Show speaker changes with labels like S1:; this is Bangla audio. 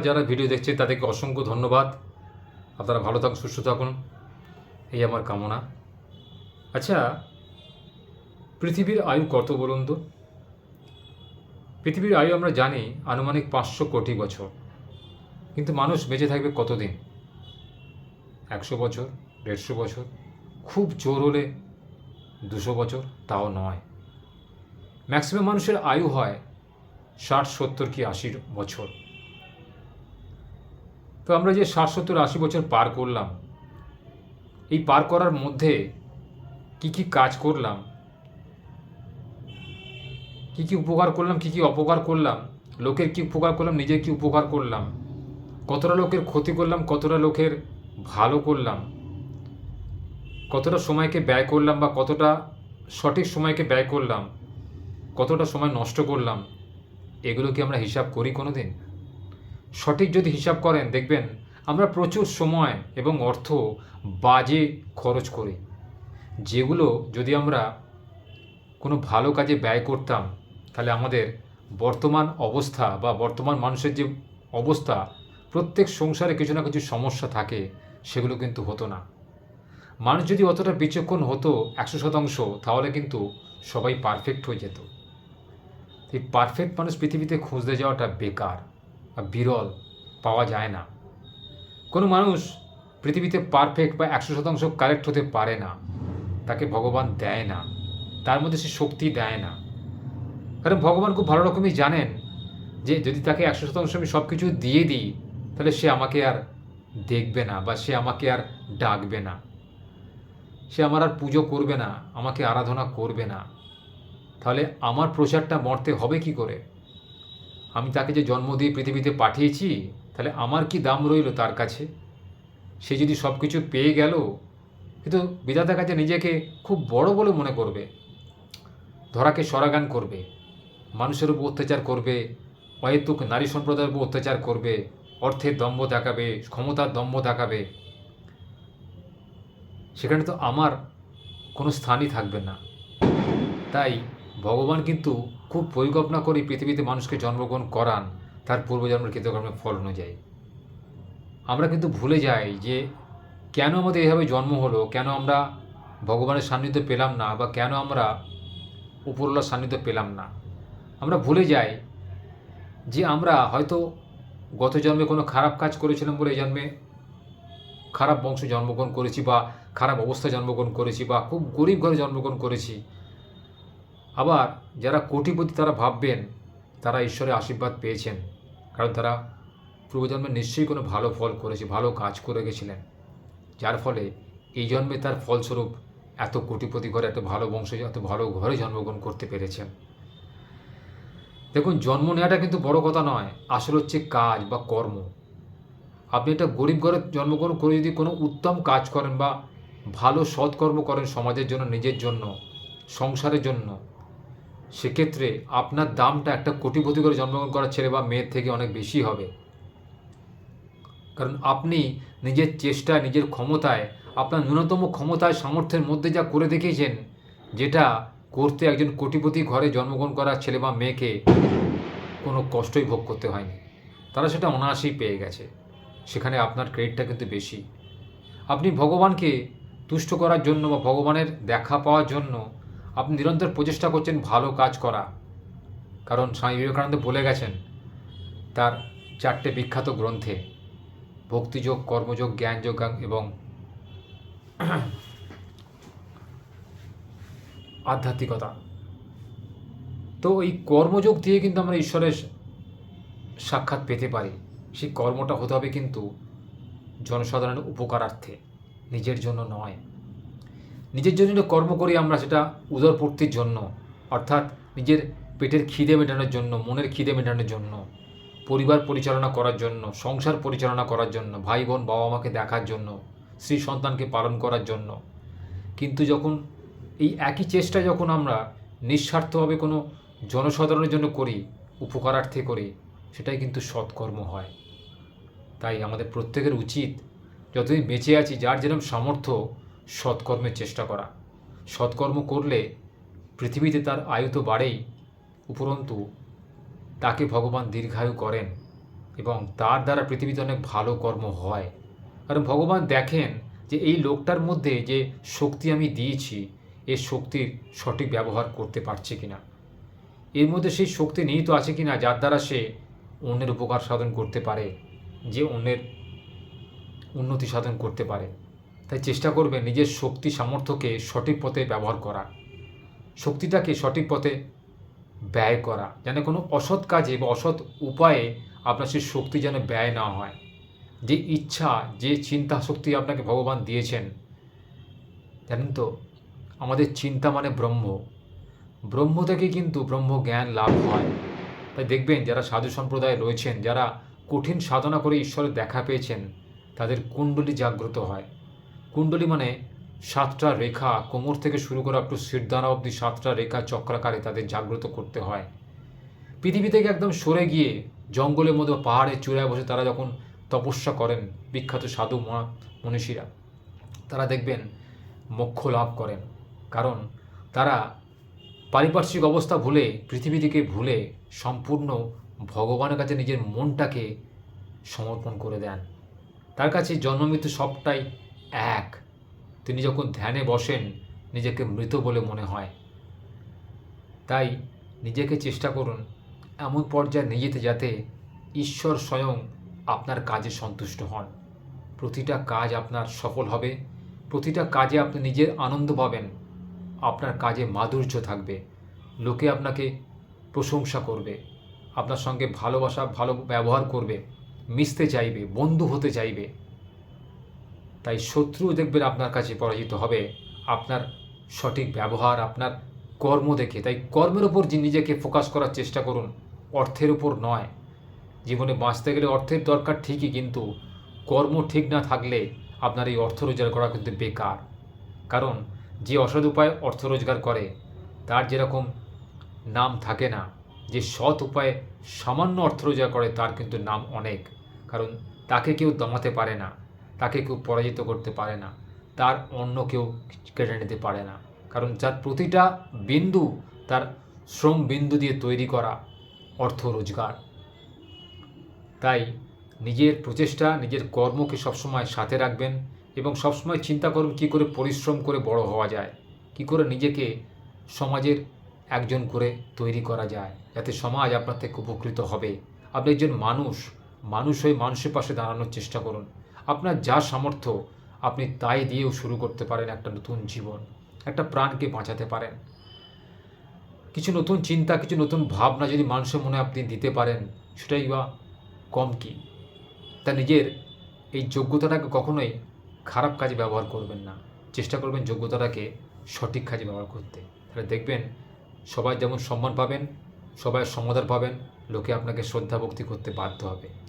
S1: যারা ভিডিও দেখছে তাদেরকে অসংখ্য ধন্যবাদ। আপনারা ভালো থাকুন, সুস্থ থাকুন। এই আমার কামনা। আচ্ছা পৃথিবীর আয়ু কত বলুন তো? পৃথিবীর আয়ু আমরা জানি আনুমানিক পাঁচশো কোটি বছর। কিন্তু মানুষ বেঁচে থাকবে কতদিন? একশো বছর, দেড়শো বছর, খুব জোর হলে দুশো বছর, তাও নয়। ম্যাক্সিমাম মানুষের আয়ু হয় ষাট, সত্তর কি আশির বছর। তো আমরা যে ষাট সত্তর আশি বছর পার করলাম, এই পার করার মধ্যে কি কি কাজ করলাম, কি কি উপকার করলাম, কি কি অপকার করলাম, লোকের কি উপকার করলাম, নিজের কি উপকার করলাম, কতটা লোকের ক্ষতি করলাম, কতটা লোকের ভালো করলাম, কতটা সময়কে ব্যয় করলাম বা কতটা সঠিক সময়কে ব্যয় করলাম, কতটা সময় নষ্ট করলাম, এগুলো কি আমরা হিসাব করি কোনো দিন সঠিক যদি হিসাব করেন, দেখবেন আমরা প্রচুর সময় এবং অর্থ বাজে খরচ করি। যেগুলো যদি আমরা কোনো ভালো কাজে ব্যয় করতাম, তাহলে আমাদের বর্তমান অবস্থা বা বর্তমান মানুষের যে অবস্থা, প্রত্যেক সংসারে কিছু না কিছু সমস্যা থাকে, সেগুলো কিন্তু হতো না। মানুষ যদি অতটা বিচক্ষণ হতো একশো শতাংশ, তাহলে কিন্তু সবাই পারফেক্ট হয়ে যেত। এই পারফেক্ট মানুষ পৃথিবীতে খুঁজতে যাওয়াটা বেকার। বা বিরল পাওয়া যায় না। কোনো মানুষ পৃথিবীতে পারফেক্ট বা একশো শতাংশ কারেক্ট হতে পারে না। তাকে ভগবান দেয় না। তার মধ্যে সে শক্তি দেয় না। কারণ ভগবান খুব ভালো রকমই জানেন যে যদি তাকে একশো শতাংশ আমি সব কিছু দিয়ে দিই, তাহলে সে আমাকে আর দেখবে না বা সে আমাকে আর ডাকবে না। সে আমার আর পুজো করবে না, আমাকে আরাধনা করবে না। তাহলে আমার প্রচারটা মরতে হবে কি করে? আমি তাকে যে জন্ম দিয়ে পৃথিবীতে পাঠিয়েছি, তাহলে আমার কি দাম রইল তার কাছে? সে যদি সব কিছু পেয়ে গেল কিন্তু বিধাতার কাছে নিজেকে খুব বড় বলে মনে করবে। ধরাকে সরাগান করবে, মানুষের উপর অত্যাচার করবে, অহেতুক নারী সম্প্রদায়ের উপর অত্যাচার করবে, অর্থের দম্ভ দেখাবে, ক্ষমতার দম্ভ দেখাবে। সেখানে তো আমার কোনো স্থানই থাকবে না। তাই ভগবান কিন্তু খুব পরিকল্পনা করে পৃথিবীতে মানুষকে জন্মগ্রহণ করান, তার পূর্বজন্মের কৃতকর্মের ফল অনুযায়ী। আমরা কিন্তু ভুলে যাই যে কেন আমাদের এভাবে জন্ম হলো, কেন আমরা ভগবানের সান্নিধ্য পেলাম না বা কেন আমরা উপরওয়ালার সান্নিধ্য পেলাম না। আমরা ভুলে যাই যে আমরা হয়তো গত জন্মে কোনো খারাপ কাজ করেছিলাম বলে এই জন্মে খারাপ বংশে জন্মগ্রহণ করেছি বা খারাপ অবস্থায় জন্মগ্রহণ করেছি বা খুব গরিব ঘরে জন্মগ্রহণ করেছি। আবার যারা কোটিপতি তারা ভাববেন, তারা ঈশ্বরের আশীর্বাদ পেয়েছেন। কারণ তারা পূর্বজন্মে নিশ্চয়ই কোনো ভালো ফল করেছে, ভালো কাজ করে গেছিলেন। যার ফলে এই জন্মে তার ফলস্বরূপ এত কোটিপতি ঘরে, এত ভালো বংশ, এত ভালো ঘরে জন্মগ্রহণ করতে পেরেছেন। দেখুন, জন্ম নেওয়াটা কিন্তু বড় কথা নয়, আসল হচ্ছে কাজ বা কর্ম। আপনি একটা গরিব ঘরে জন্মগ্রহণ করে যদি কোনো উত্তম কাজ করেন বা ভালো সৎকর্ম করেন সমাজের জন্য, নিজের জন্য, সংসারের জন্য সেক্ষেত্রে আপনার দামটা একটা কোটিপতি করে জন্মগ্রহণ করা ছেলে বা মেয়ের থেকে অনেক বেশি হবে। কারণ আপনি নিজের চেষ্টা নিজের ক্ষমতায়, আপনার ন্যূনতম ক্ষমতায়, সামর্থ্যের মধ্যে যা করে দেখিয়েছেন, যেটা করতে একজন কোটিপতি ঘরে জন্মগ্রহণ করা ছেলে বা মেয়েকে কোনো কষ্টই ভোগ করতে হয়নি। তারা সেটা অনায়াসেই পেয়ে গেছে। সেখানে আপনার ক্রেডিটটা কিন্তু বেশি। আপনি ভগবানকে তুষ্ট করার জন্য বা ভগবানের দেখা পাওয়ার জন্য আপনি নিরন্তর প্রচেষ্টা করছেন ভালো কাজ করা। কারণ স্বামী বিবেকানন্দ বলে গেছেন, তার চারটে বিখ্যাত গ্রন্থে, ভক্তিযোগ, কর্মযোগ, জ্ঞানযোগ এবং আধ্যাত্মিকতা। তো এই কর্মযোগ দিয়ে কিন্তু আমরা ঈশ্বরের সাক্ষাৎ পেতে পারি। সেই কর্মটা হতে হবে কিন্তু জনসাধারণের উপকারার্থে, নিজের জন্য নয়। নিজের জন্য কর্ম করি আমরা সেটা উদরপূর্তির জন্য, অর্থাৎ নিজের পেটের খিদে মেটানোর জন্য, মনের খিদে মেটানোর জন্য, পরিবার পরিচালনা করার জন্য, সংসার পরিচালনা করার জন্য ভাই বোন বাবা মাকে দেখার জন্য স্ত্রী সন্তানকে পালন করার জন্য। কিন্তু যখন এই একই চেষ্টা যখন আমরা নিঃস্বার্থভাবে কোনো জনসাধারণের জন্য করি, উপকারার্থে করি, সেটাই কিন্তু সৎকর্ম হয়। তাই আমাদের প্রত্যেকের উচিত যতদিন বেঁচে আছি, যার যেরকম সামর্থ্য সৎকর্মের চেষ্টা করা। সৎকর্ম করলে পৃথিবীতে তার আয়ু তো বাড়েই, উপরন্তু তাকে ভগবান দীর্ঘায়ু করেন এবং তার দ্বারা পৃথিবীতে অনেক ভালো কর্ম হয়। কারণ ভগবান দেখেন যে এই লোকটার মধ্যে যে শক্তি আমি দিয়েছি এই শক্তির সঠিক ব্যবহার করতে পারছে কিনা। এর মধ্যে সেই শক্তি নিহিত আছে কিনা, যার দ্বারা সে অন্যের উপকার সাধন করতে পারে, যে অন্যের উন্নতি সাধন করতে পারে। তাই চেষ্টা করবে নিজের শক্তি সামর্থ্যকে সঠিক পথে ব্যবহার করা। শক্তিটাকে সঠিক পথে ব্যয় করা। যেন কোনো অসৎ কাজে বা অসৎ উপায়ে আপনার সেই শক্তি যেন ব্যয় না হয়। যে ইচ্ছা, যে চিন্তা শক্তি আপনাকে ভগবান দিয়েছেন। জানেন তো, আমাদের চিন্তা মানে ব্রহ্ম। ব্রহ্ম থেকে কিন্তু ব্রহ্ম জ্ঞান লাভ হয়। তাই দেখবেন যারা সাধু সম্প্রদায়ে রয়েছেন, যারা কঠিন সাধনা করে ঈশ্বরের দেখা পেয়েছেন, তাদের কুণ্ডলী জাগ্রত হয়। কুণ্ডলী মানে সাতটা রেখা। কোমর থেকে শুরু করে একটু সিরদানা অবধি সাতটা রেখা চক্রাকারে তাদের জাগ্রত করতে হয়। পৃথিবী থেকে একদম সরে গিয়ে জঙ্গলের মধ্যে পাহাড়ের চূড়ায় বসে তারা যখন তপস্যা করেন বিখ্যাত সাধু মনীষীরা, তারা দেখবেন মোক্ষ লাভ করেন। কারণ তারা পারিপার্শ্বিক অবস্থা ভুলে, পৃথিবী থেকে ভুলে সম্পূর্ণ ভগবানের কাছে নিজের মনটাকে সমর্পণ করে দেন। তার কাছে জন্মমৃত্যু সবটাই এক। তিনি যখন ধ্যানে বসেন, নিজেকে মৃত বলে মনে হয়। তাই নিজেকে চেষ্টা করুন এমন পর্যায়ে নিয়ে যেতে যাতে ঈশ্বর স্বয়ং আপনার কাজে সন্তুষ্ট হন। প্রতিটা কাজ আপনার সফল হবে। প্রতিটা কাজে আপনি নিজের আনন্দ পাবেন। আপনার কাজে মাধুর্য থাকবে। লোকে আপনাকে প্রশংসা করবে। আপনার সঙ্গে ভালোবাসা, ভালো ব্যবহার করবে। মিশতে চাইবে, বন্ধু হতে চাইবে। তাই শত্রু দেখবেন আপনার কাছে পরাজিত হবে। আপনার সঠিক ব্যবহার, আপনার কর্ম দেখে। তাই কর্মের ওপর নিজেকে ফোকাস করার চেষ্টা করুন। অর্থের উপর নয়। জীবনে বাঁচতে গেলে অর্থের দরকার ঠিকই, কিন্তু কর্ম ঠিক না থাকলে আপনার এই অর্থ রোজগার করা কিন্তু বেকার। কারণ যে অসৎ উপায়ে অর্থ রোজগার করে, তার যেরকম নাম থাকে না, যে সৎ উপায়ে সামান্য অর্থ রোজগার করে, তার কিন্তু নাম অনেক। কারণ তাকে কেউ দমাতে পারে না। তাকে কেউ পরাজিত করতে পারে না। তার অন্য কেউ কেড়ে নিতে পারে না। কারণ যার প্রতিটা বিন্দু তার শ্রম বিন্দু দিয়ে তৈরি করা অর্থ রোজগার। তাই নিজের প্রচেষ্টা, নিজের কর্মকে সবসময় সাথে রাখবেন এবং সবসময় চিন্তা করুন কী করে পরিশ্রম করে বড় হওয়া যায়, কী করে নিজেকে সমাজের একজন করে তৈরি করা যায়, যাতে সমাজ আপনার থেকে উপকৃত হবে। আপনি একজন মানুষ মানুষ হয়ে মানুষের পাশে দাঁড়ানোর চেষ্টা করুন। আপনার যা সামর্থ্য, আপনি তাই দিয়েও শুরু করতে পারেন একটা নতুন জীবন, একটা প্রাণকে বাঁচাতে পারেন। কিছু নতুন চিন্তা, কিছু নতুন ভাবনা যদি মানুষের মনে আপনি দিতে পারেন, সেটাই বা কম কি? তা নিজের এই যোগ্যতাটাকে কখনোই খারাপ কাজে ব্যবহার করবেন না। চেষ্টা করবেন যোগ্যতাটাকে সঠিক কাজে ব্যবহার করতে। তাহলে দেখবেন সবাই যেমন সম্মান পাবেন, সবাই সমাদর পাবেন, লোকে আপনাকে শ্রদ্ধা ভক্তি করতে বাধ্য হবে।